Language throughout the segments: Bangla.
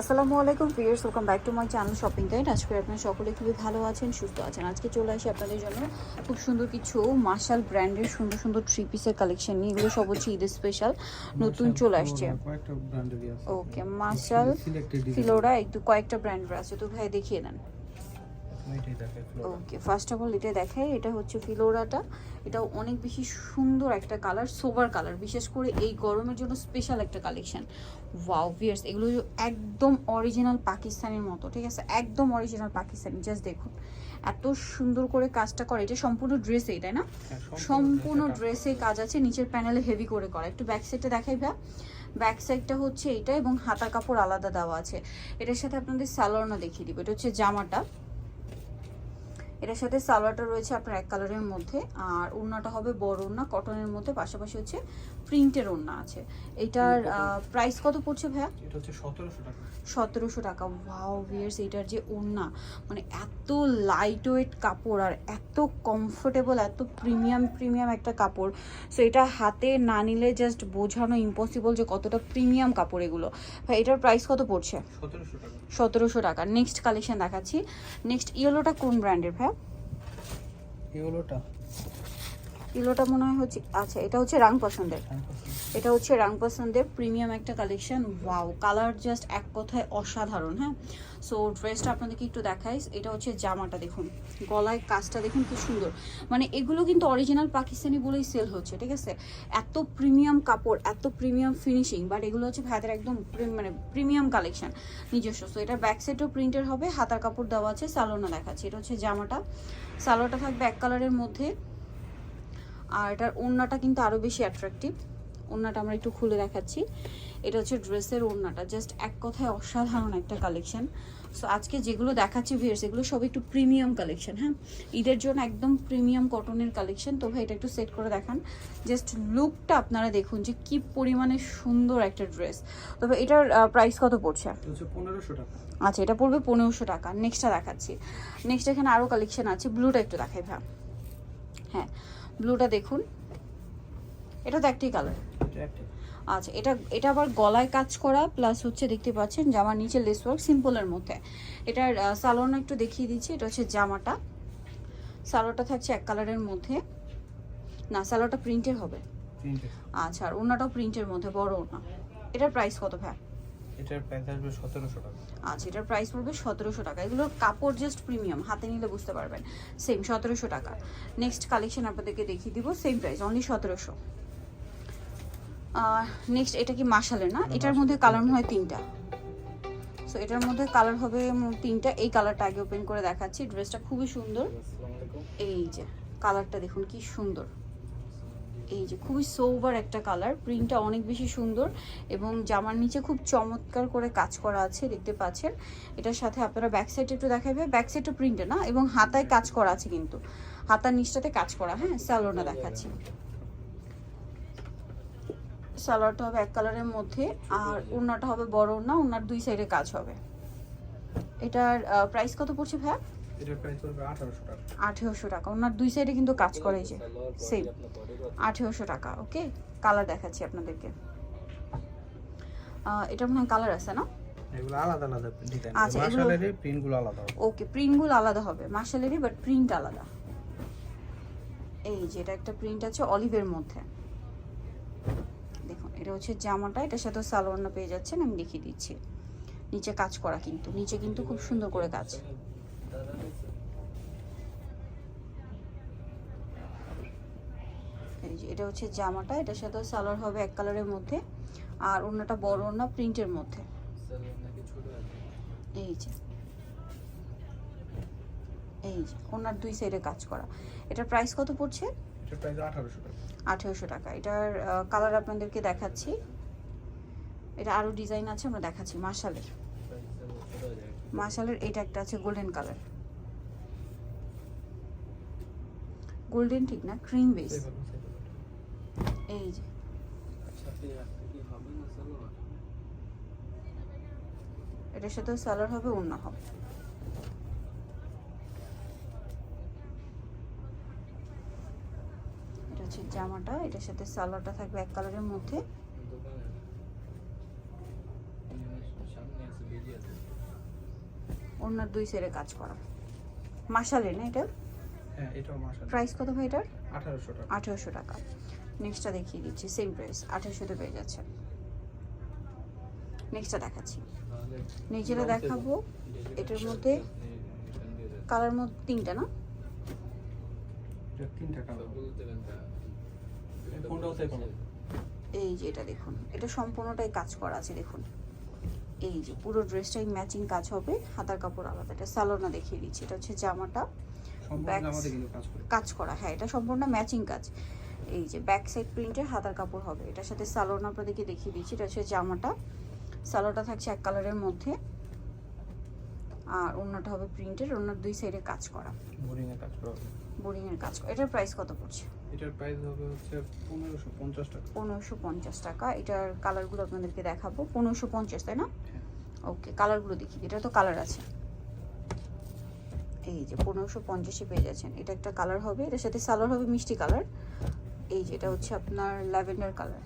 আসসালামু আলাইকুম viewers welcome back to my channel shopping guide. আজকে আপনারা সকলে খুবই ভালো আছেন সুস্থ আছেন। আজকে চলে আসি আপনাদের জন্য খুব সুন্দর কিছু মার্শাল ব্র্যান্ডের সুন্দর সুন্দর থ্রি পিসের কালেকশন নিয়ে। এগুলো সব হচ্ছে ঈদের স্পেশাল নতুন চলে আসছে। ওকে মার্শাল ফিলোরা একটু কয়েকটা ব্র্যান্ডের আছে। তো ভাই দেখিয়ে Flora okay first of all এটা দেখাই এটা হচ্ছে ফিলোরাটা। এটাও অনেক বেশি সুন্দর একটা কালার সোবার কালার বিশেষ করে এই গরমের জন্য স্পেশাল একটা কালেকশন ওয়াও ভিয়ার্স এগুলো একদম অরিজিনাল পাকিস্তানের মতো ঠিক আছে? একদম অরিজিনাল পাকিস্তানি জাস্ট দেখুন। এত সুন্দর করে কাজটা করে এটা সম্পূর্ণ ড্রেসেই তাই না? হ্যাঁ, সম্পূর্ণ ড্রেসে কাজ আছে নিচের প্যানেলে হেভি করে করা। একটু ব্যাক সাইডটা দেখাই ভাই। ব্যাক সাইডটা হচ্ছে এটা এবং হাতা কাপড় আলাদা দেওয়া আছে। এটার সাথে আপনাদের সালোয়ারনা দেখিয়ে দিব। এটা হচ্ছে জামাটা। এটার সাথে সালোয়ারটা রয়েছে আপনার এক কালারের মধ্যে, আর ওড়নাটা হবে বড় ওড়না কটনের মধ্যে, পাশাপাশি হচ্ছে প্রিন্টের ওড়না আছে। এটার প্রাইস কত? পড়ছে ভাইয়া? এটা হচ্ছে সতেরোশো টাকা। সতেরোশো টাকা। ওয়াও ভিয়ার্স এটার যে ওড়না মানে এত লাইট ওয়েট কাপড় আর এত কমফোর্টেবল এত প্রিমিয়াম প্রিমিয়াম একটা কাপড়। সো এটা হাতে না নিলে জাস্ট বোঝানো ইম্পসিবল যে কতটা প্রিমিয়াম কাপড় এগুলো। ভাই এটার প্রাইস কত পড়ছে? সতেরোশো টাকা। সতেরোশো টাকা। নেক্সট কালেকশন দেখাচ্ছি। নেক্সট ইয়েলোটা কোন ব্র্যান্ডের ভাই এগুলোটা ইয়েলোটা মনে হয় হচ্ছে আচ্ছা এটা হচ্ছে রাং পছন্দের। এটা হচ্ছে রাং পছন্দের প্রিমিয়াম একটা কালেকশন ওয়াও কালার জাস্ট এক কথায় অসাধারণ হ্যাঁ? সো ড্রেসটা আপনাদেরকে একটু দেখাই এটা হচ্ছে জামাটা দেখুন গলায় কাজটা দেখুন কি সুন্দর। মানে এগুলো কিন্তু অরিজিনাল পাকিস্তানি বলেই সেল হচ্ছে ঠিক আছে? এত প্রিমিয়াম কাপড় এত প্রিমিয়াম ফিনিশিং বাট এগুলো হচ্ছে ভাইদের একদম মানে প্রিমিয়াম কালেকশন নিজস্ব। সো এটা ব্যাক সাইডও প্রিন্টের হবে হাতার কাপড় দেওয়া আছে সালোনা দেখাচ্ছে এটা হচ্ছে জামাটা। সালোয়ারটা থাকবে এক কালারের মধ্যে আর এটার ওড়নাটা কিন্তু আরও বেশি অ্যাট্রাকটিভ ওড়নাটা আমরা একটু খুলে দেখাচ্ছি। এটা হচ্ছে ড্রেসের ওড়নাটা জাস্ট এক কথায় অসাধারণ একটা কালেকশন সো আজকে যেগুলো দেখাচ্ছি ভিয়ার্স এগুলো সব একটু প্রিমিয়াম কালেকশন হ্যাঁ? ঈদের জন্য একদম প্রিমিয়াম কটনের কালেকশন তো ভাই এটা একটু সেট করে দেখান। জাস্ট লুকটা আপনারা দেখুন যে কি পরিমাণে সুন্দর একটা ড্রেস তবে এটার প্রাইস কত পড়ছে? পনেরোশো টাকা। আচ্ছা এটা পড়বে পনেরোশো টাকা। নেক্সটটা দেখাচ্ছি। নেক্সট এখানে আরও কালেকশন আছে। ব্লুটা একটু দেখাই ভ্যা হ্যাঁ ব্লুটা দেখুন। এটা তো একটাই কালার আচ্ছা এটা এটা আবার গলায় কাজ করা প্লাস হচ্ছে দেখতে পাচ্ছেন জামার নিচে লেস ওয়ার্ক সিম্পলের মধ্যে। এটার সালোয়ারটা একটু দেখিয়ে দিচ্ছি এটা হচ্ছে জামাটা। সালোয়ারটা থাকছে এক কালারের মধ্যে। না সালোয়ারটা প্রিন্টের হবে। আচ্ছা আর ওনাটাও প্রিন্টের মধ্যে বড় ওনা এটার প্রাইস কত ভাই এটার প্রাইস আসবে সতেরোশো টাকা। আচ্ছা এটার প্রাইস পড়বে সতেরোশো টাকা। এগুলোর কাপড় জাস্ট প্রিমিয়াম হাতে নিলে বুঝতে পারবেন। সেম সতেরোশো টাকা। নেক্সট কালেকশন আপনাদেরকে দেখিয়ে দিব সেম প্রাইস অনলি সতেরোশো। নেক্সট এটা কি মাসালের না? এটার মধ্যে কালার হয় তিনটা। সো এটার মধ্যে কালার হবে তিনটা। এই কালারটা আগে ওপেন করে দেখাচ্ছি। ড্রেসটা খুবই সুন্দর। এই যে কালারটা দেখুন কি সুন্দর। এই যে খুবই সোভার একটা কালার প্রিন্টটা অনেক বেশি সুন্দর এবং জামার নিচে খুব চমৎকার করে কাজ করা আছে, দেখতে পাচ্ছেন। এটার সাথে আপনারা ব্যাক সাইড একটু দেখাবে ব্যাক সাইডটা প্রিন্টে না, এবং হাতায় কাজ করা আছে কিন্তু। হাতার নিচটাতে কাজ করা হ্যাঁ? স্যালোনা দেখাচ্ছি। সালোয়ারটা হবে এক কালারের মধ্যে, আর ওড়নাটা হবে বড় ওড়না, ওড়নার দুই সাইডে কাজ হবে। এটার প্রাইস কত পড়ছে ভাইয়া? এটার প্রাইস পড়বে আঠারোশো টাকা। ওনার দুই সাইডে কিন্তু কাজ করে যে। সেম আঠেরোশো টাকা ওকে কালার দেখাচ্ছি আপনাদেরকে। এটা মনে হয় কালার আছে না? এগুলো আলাদা আলাদা ডিজাইন আচ্ছা, প্রিন্টগুলো আলাদা ওকে প্রিন্টগুলো আলাদা হবে। বাট প্রিন্ট আলাদা। এই যে এটা একটা প্রিন্ট আছে অলিভের মধ্যে। দেখুন এটা হচ্ছে জামাটা এটার সাথে সালোয়ারটা পেয়ে যাচ্ছেন আমি দেখিয়ে দিচ্ছি। নিচে কাজ করা কিন্তু। নিচে কিন্তু খুব সুন্দর করে কাজ। এটা হচ্ছে জামাটা এটার সাথে সালোয়ার হবে এক কালারের মধ্যে। আর অন্যটা বড় অন্য প্রিন্টের মধ্যে। এই যে। এই যে ওনার দুই সাইডে কাজ করা। এটার প্রাইস কত পড়ছে? আঠেরোশো টাকা। এটার কালার আপনাদেরকে দেখাচ্ছি। এটা আরও ডিজাইন আছে আমরা দেখাচ্ছি। মার্শালের। মার্শালের এটা একটা আছে গোল্ডেন কালার গোল্ডেন ঠিক না ক্রিম বেস এই যে। এটার সাথে সালোয়ার হবে অন্য হবে। এটা হচ্ছে জামাটা এটার সাথে সালোয়ারটা থাকবে এক কালারের মধ্যে। ওনার দুই সাইডে কাজ করা। মাসালের না এটা? হ্যাঁ মাসাল প্রাইস কত ভাই এটার? আঠারোশো টাকা। আঠেরোশো টাকা। নেক্সটটা দেখিয়ে দিচ্ছি। সেম প্রাইস আঠেরোশোতে পেয়ে যাচ্ছে। নেক্সটটা দেখাচ্ছি। নিচেটা দেখাবো। এটার মধ্যে কালার মধ্যে তিনটা না? এই যে এটা দেখুন এটা সম্পূর্ণটাই কাজ করা আছে দেখুন। এই যে পুরো ড্রেসটাই ম্যাচিং কাজ হবে হাতার কাপড় আলাদা। এটা সালোনা দেখিয়ে দিচ্ছি। এটা হচ্ছে জামাটা। সম্পূর্ণ আমাদের কিন্তু কাজ করা। হ্যাঁ এটা সম্পূর্ণ ম্যাচিং কাজ। এই যে ব্যাক সাইড প্রিন্টের হাতার কাপড় হবে। এটার সাথে সালোয়ার আপনাদেরকে দেখিয়ে দিচ্ছি এটা হচ্ছে জামাটা। সালোয়ারটা থাকছে এক কালারের মধ্যে। আর অন্যটা হবে প্রিন্টের অন্যর দুই সাইডে কাজ করা। বোরিং এ কাজ করা বোরিং এর কাজ করা। এটার প্রাইস কত পড়ছে? এটার প্রাইস হবে হচ্ছে পনেরোশো পঞ্চাশ টাকা। পনেরোশো পঞ্চাশ টাকা। এটার কালারগুলো আপনাদেরকে দেখাবো। পনেরোশো পঞ্চাশ তাই না। ওকে কালারগুলো দেখি এটা তো কালার আছে। এই যে পনেরোশো পঞ্চাশে পেয়ে যাচ্ছেন। এটা একটা কালার হবে। এটার সাথে সালোয়ার হবে মিষ্টি কালার এই যে, এটা হচ্ছে আপনার ল্যাভেন্ডার কালার।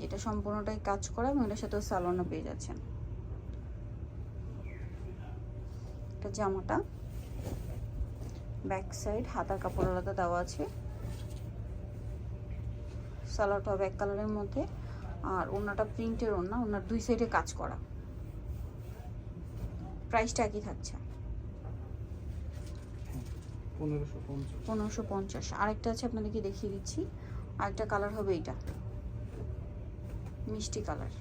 যেটা সম্পূর্ণটাই কাজ করা এবং এটার সাথেও সালোয়ারও পেয়ে যাচ্ছেন। এটা জামাটা। ব্যাক সাইড হাতার কাপড় আলাদা দেওয়া আছে। সালোয়ারটা হবে এক কালারের মধ্যে। আর ওনাটা প্রিন্টের ওনা ওনার দুই সাইডে কাজ করা। প্রাইসটা একই থাকছে। পনেরোশো পঞ্চাশ। আরেকটা আছে, আপনাদেরকে দেখিয়ে দিচ্ছি। আরেকটা কালার হবে এইটা। মিষ্টি কালার।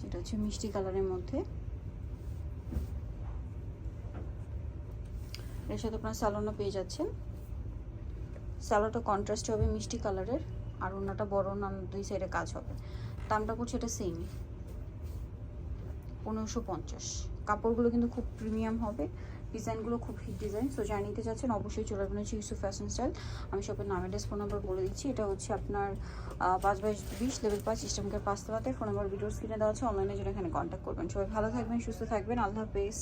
যেটা হচ্ছে মিষ্টি কালারের মধ্যে। এর সাথে আপনার স্যালোনও পেয়ে যাচ্ছেন। স্যালোটা কন্ট্রাস্ট হবে মিষ্টি কালারের, আর ওনাটা বড় না দুই সাইডে কাজ হবে। দামটা পড়ছে এটা সেম পনেরোশো পঞ্চাশ। কাপড়গুলো কিন্তু খুব প্রিমিয়াম হবে ডিজাইনগুলো খুব হিট ডিজাইন সো যারা নিতে চাচ্ছেন অবশ্যই চলে আসবেন হচ্ছে ইউসুফ ফ্যাশন স্টাইল আমি সবের নামের ড্রেস ফোন নাম্বার বলে দিচ্ছি। এটা হচ্ছে আপনার পাঁচ বাইশ বিশ লেভেল পাঁচ ইস্টামকের পাঁচতলাতে। ফোন নম্বর ভিডিওস কিনে দেওয়া আছে। অনলাইনে জন্য এখানে কন্ট্যাক্ট করবেন। সবাই ভালো থাকবেন, সুস্থ থাকবেন। আল্লাহ হাফেজ।